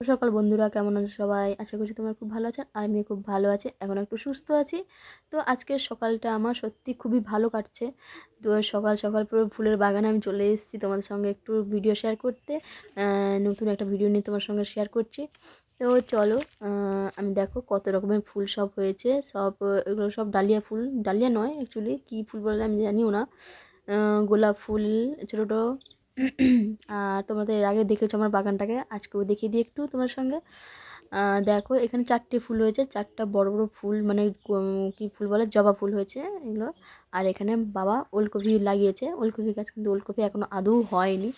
সকাল বন্ধুরা, কেমন আছো সবাই? আশা করছি তোমরা খুব ভালো আছো আর আমি খুব ভালো আছি, এখন একটু সুস্থ আছি। তো আজকের সকালটা আমার সত্যি খুবই ভালো কাটছে। তো সকাল সকাল পুরো ফুলের বাগানে আমি চলে এসেছি তোমাদের সঙ্গে একটু ভিডিও শেয়ার করতে। নতুন একটা ভিডিও নিয়ে তোমার সঙ্গে শেয়ার করছি। তো চলো আমি দেখো কত রকমের ফুল সব হয়েছে। সব, এগুলো সব ডালিয়া ফুল। ডালিয়া নয় অ্যাকচুয়ালি কী ফুল বলে আমি জানিও না। গোলাপ ফুল, ছোটো ছোটো আর তোমরা তো এর আগে দেখেছ আমার বাগানটাকে আজকেও দেখিয়ে দিই একটু তোমার সঙ্গে। দেখো, এখানে চারটে ফুল হয়েছে, চারটা বড় বড় ফুল মানে কি ফুল বলে, জবা ফুল হয়েছে এগুলো। আর এখানে বাবা ওলকপি লাগিয়েছে, ওলকপি গাছ কিন্তু ওলকপি এখনও আদৌ হয়নি।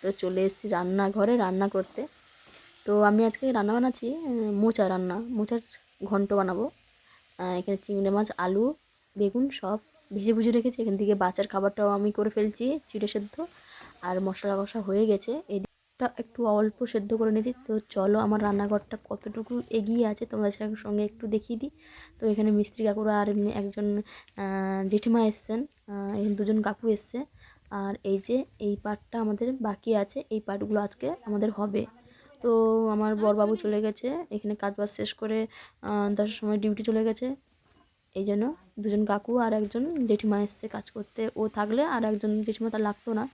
তো চলে এসেছি রান্নাঘরে রান্না করতে। তো আমি আজকে রান্না বানাচ্ছি মোচা রান্না, মোচার ঘন্ট বানাবো। এখানে চিংড়ি মাছ, আলু, বেগুন সব ভেজে ভুজে রেখেছি। এখান থেকে বাচ্চার খাবারটাও আমি করে ফেলছি, চিড়ে সেদ্ধ। আর মশলা কষা হয়ে গেছে। এদিকটা একটু অল্প সেদ্ধ করে নিয়েছি। তো চলো আমার রান্নাঘরটা কতটুকু এগিয়ে আছে তোমাদের সঙ্গে একটু দেখিয়ে দিই। তো এখানে মিস্ত্রি কাকুরা আর একজন জেঠিমা এসছেন। এখানে দুজন কাকু এসছে। আর এই যে এই পার্টটা আমাদের বাকি আছে, এই পার্টগুলো আজকে আমাদের হবে। তো আমার বরবাবু চলে গেছে। এখানে কাজ বাজ শেষ করে দশটার সময় ডিউটি চলে গেছে। এই জন্য দুজন কাকু আর একজন জেঠিমা এসছে কাজ করতে। ও থাকলে আর একজন জেঠিমা তার লাগতো না।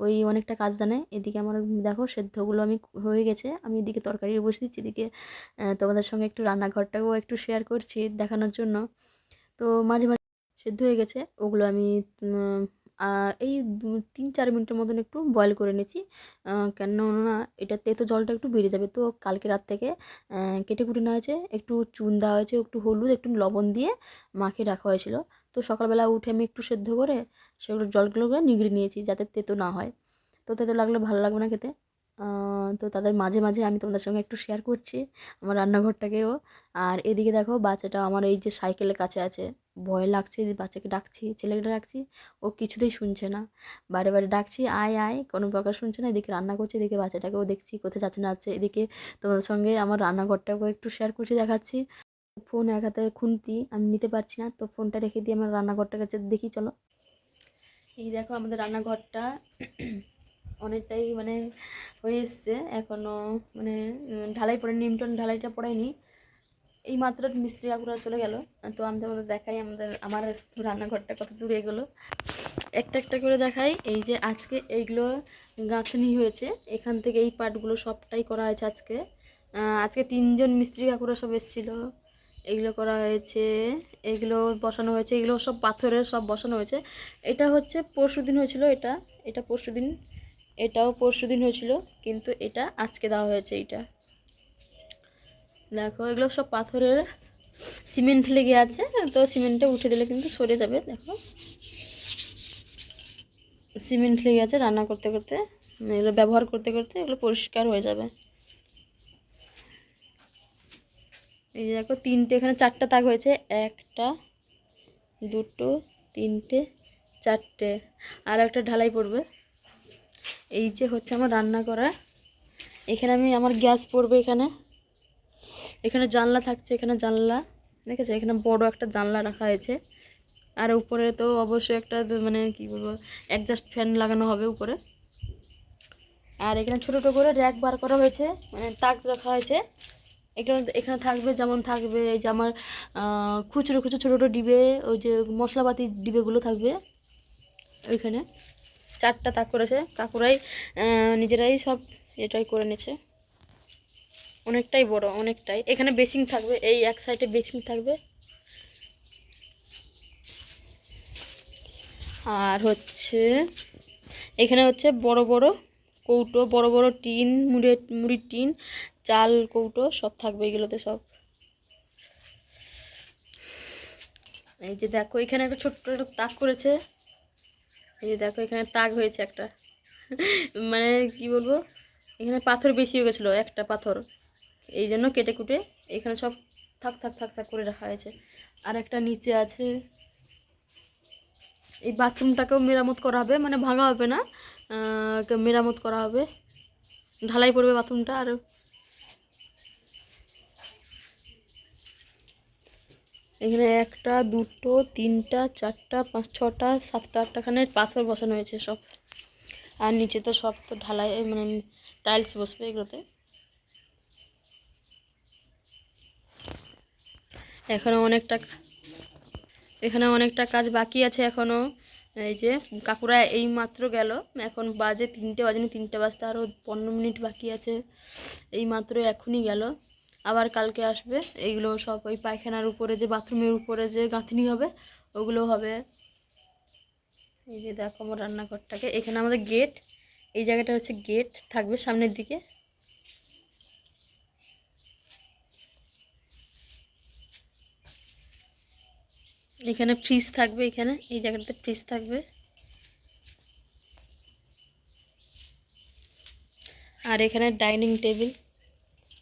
ওই অনেকটা কাজ জানে। এদিকে আমার দেখো সেদ্ধগুলো আমি হয়ে গেছে। আমি এদিকে তরকারি বসে দিচ্ছি এদিকে তোমাদের সঙ্গে একটু রান্নাঘরটাকেও একটু শেয়ার করছি দেখানোর জন্য। তো মাঝে মাঝে সেদ্ধ হয়ে গেছে। ওগুলো আমি এই তিন, চার মিনিটের মতন একটু বয়েল করে নিয়েছি। কেন না এটা তেতো জলটা একটু বেড়ে যাবে। তো কালকে রাত থেকে কেটে কুটে নেওয়া হয়েছে। একটু চুন দেওয়া হয়েছে, একটু হলুদ, একটু লবণ দিয়ে মাখিয়ে রাখা হয়েছিল। তো সকালবেলা উঠে আমি একটু সেদ্ধ করে সেগুলো জলগুলোকে নিগড়ে নিয়েছি যাতে তেতো না হয়। তো তেতো লাগলে ভালো লাগবে না খেতে। তো তাদের মাঝে মাঝে আমি তোমাদের সঙ্গে একটু শেয়ার করছি আমার রান্নাঘরটাকেও। আর এদিকে দেখো বাচ্চাটা আমার এই যে সাইকেলের কাছে আছে, ভয় লাগছে যে বাচ্চাকে ডাকছি, ছেলেকে ডাকছি, ও কিছুতেই শুনছে না। বারে বারে ডাকছি, আয় আয়, কোনো প্রকার শুনছে না, এদিকে রান্না করছে, এদিকে বাচ্চাটাকেও দেখছি, কোথায় যাচ্ছে না যাচ্ছে। এদিকে তোমাদের সঙ্গে আমার রান্নাঘরটাকেও একটু শেয়ার করছি, দেখাচ্ছি। ফোন এক হাতে খুন্তি, আমি নিতে পারছি না, তো ফোনটা রেখে দিয়ে আমার রান্নাঘরটার কাছে দেখি, চলো। এই দেখো আমাদের রান্নাঘরটা। অনেকটাই মানে হয়ে এসছে। এখনও মানে ঢালাই পড়ে নিমটন ঢালাইটা পড়ায়নি এই মাত্র মিস্ত্রি কাকুরা চলে গেল। তো আমি তোমাদের দেখাই আমাদের, আমার রান্নাঘরটা কত দূর এগোলো। একটা একটা করে দেখাই। এই যে আজকে এইগুলো গাঁথনি হয়েছে। এখান থেকে এই পার্টগুলো সবটাই করা হয়েছে আজকে। আজকে তিনজন মিস্ত্রি কাকুরা সব এসেছিল। এগুলো করা হয়েছে, এগুলো বসানো হয়েছে, এগুলো সব পাথরের সব বসানো হয়েছে। এটা হচ্ছে পরশু দিন হয়েছিল এটা। এটা পরশু দিন এটাও পরশু দিন হয়েছিল, কিন্তু এটা আজকে দেওয়া হয়েছে এইটা। দেখো, এগুলো সব পাথরের সিমেন্ট লেগে আছে, তো সিমেন্টটা উঠে দিলে কিন্তু সরে যাবে, দেখো। সিমেন্ট লেগে আছে রান্না করতে করতে, এগুলো ব্যবহার করতে করতে এগুলো পরিষ্কার হয়ে যাবে। এই যে দেখো, তিনটে, এখানে চারটা তাক হয়েছে, একটা, দুটো, তিনটে, চারটে, আর একটা ঢালাই পড়বে। এই যে হচ্ছে আমার রান্না করা। এখানে আমি আমার গ্যাস পড়বে এখানে। এখানে জানলা থাকছে, এখানে জানলা। ঠিক আছে এখানে বড় একটা জানলা রাখা হয়েছে। আর উপরে তো অবশ্যই একটা মানে কি বলব অ্যাডজাস্ট ফ্যান লাগানো হবে উপরে। আর এখানে ছোটো ছোটো করে র্যাক বার করা হয়েছে মানে তাক রাখা হয়েছে। এখানে এখানে থাকবে, যেমন থাকবে, এই যে আমার খুচরো খুচরো ছোটো ছোটো ডিবে, ওই যে মশলাপাতি ডিবেগুলো থাকবে ওইখানে। চারটা তাক করেছে। কাকুরাই নিজেরাই সব এটাই করে নিয়েছে। অনেকটাই বড়, অনেকটাই। এখানে বেসিং থাকবে, এই এক সাইডে বেসিং থাকবে। আর হচ্ছে, এখানে হচ্ছে বড় বড় কৌটো, বড় বড় টিন, মুড়ে মুড়ির টিন, চাল কৌটো সব থাকবে এগুলোতে সব। এই যে দেখো, এখানে একটা ছোট্ট একটা তাক করেছে। এই যে দেখো, এখানে তাক হয়েছে একটা। মানে কি বলব, এখানে পাথর বেশি হয়ে গেছিল, একটা পাথর। এই জন্য কেটে কুটে এখানে সব থাক থাক থাক থাক করে রাখা হয়েছে। আর একটা নিচে আছে। এই বাথরুমটাকেও মেরামত করা হবে মানে ভাঙা হবে না। মেরামত করা হবে। ঢালাই পড়বে বাথরুমটা, আর এখানে একটা, দুটো, তিনটা, চারটা, পাঁচ, ছটা, সাতটা আটটাখানে পাথর বসানো হয়েছে সব। আর নিচে তো সব তো ঢালাই মানে টাইলস বসবে এগুলোতে। এখনও অনেকটা এখানে অনেকটা কাজ বাকি আছে এখনও এই যে কাকুরা এই মাত্র গেল। এখন বাজে তিনটে বাজেনি তিনটে বাজতে আরও পনেরো মিনিট বাকি আছে। এই মাত্র এখনই গেল। আবার কালকে আসবে। এইগুলো সব ওই পায়খানার উপরে যে, বাথরুমের উপরে যে গাঁথনি হবে, ওগুলো হবে। এই যে দেখো আমার রান্নাঘরটাকে। এখানে আমাদের গেট, এই জায়গাটা হচ্ছে গেট, থাকবে সামনের দিকে। এখানে ফ্রিজ থাকবে, এখানে, এই জায়গাটাতে ফ্রিজ থাকবে। আর এখানে ডাইনিং টেবিল।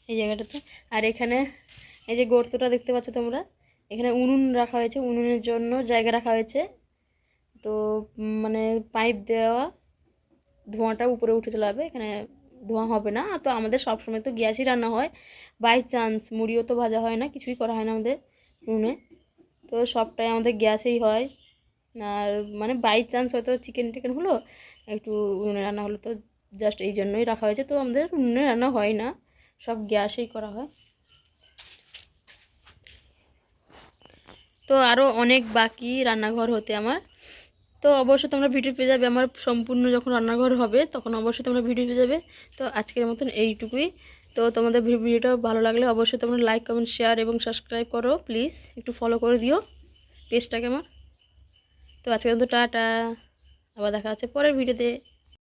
এই জায়গাটাতে। আর এখানে এই যে গর্তটা দেখতে পাচ্ছ তোমরা, এখানে উনুন রাখা হয়েছে, উনুনের জন্য জায়গা রাখা হয়েছে। তো মানে পাইপ দেওয়া, ধোঁয়াটা উপরে উঠে চলে যাবে, এখানে ধোঁয়া হবে না। তো আমাদের সবসময় তো গ্যাসই রান্না হয়। বাই চান্স মুড়িও তো ভাজা হয় না, কিছুই করা হয় না আমাদের উনুনে তো সবটাই আমাদের গ্যাসেই হয়। আর মানে বাই চান্স হয়তো চিকেন টিকেন হলো, একটু উনুনে রান্না হলো তো জাস্ট এই জন্যই রাখা হয়েছে। তো আমাদের উনুনে রান্না হয় না। সব গ্যাসেই করা হয়। তো আরও অনেক বাকি রান্নাঘর হতে আমার। তো অবশ্যই তোমরা ভিডিও পেয়ে যাবে, আমার সম্পূর্ণ যখন রান্নাঘর হবে, তখন অবশ্যই তোমরা ভিডিও পেয়ে যাবে। তো আজকের মতন এইটুকুই। তো তোমাদের ভিডিওটা ভালো লাগলে অবশ্যই তোমরা লাইক কমেন্ট শেয়ার এবং সাবস্ক্রাইব করো প্লিজ একটু ফলো করে দিও পেজটাকে আমার। তো আজকের মতো টাটা। আবার দেখা হচ্ছে পরের ভিডিওতে।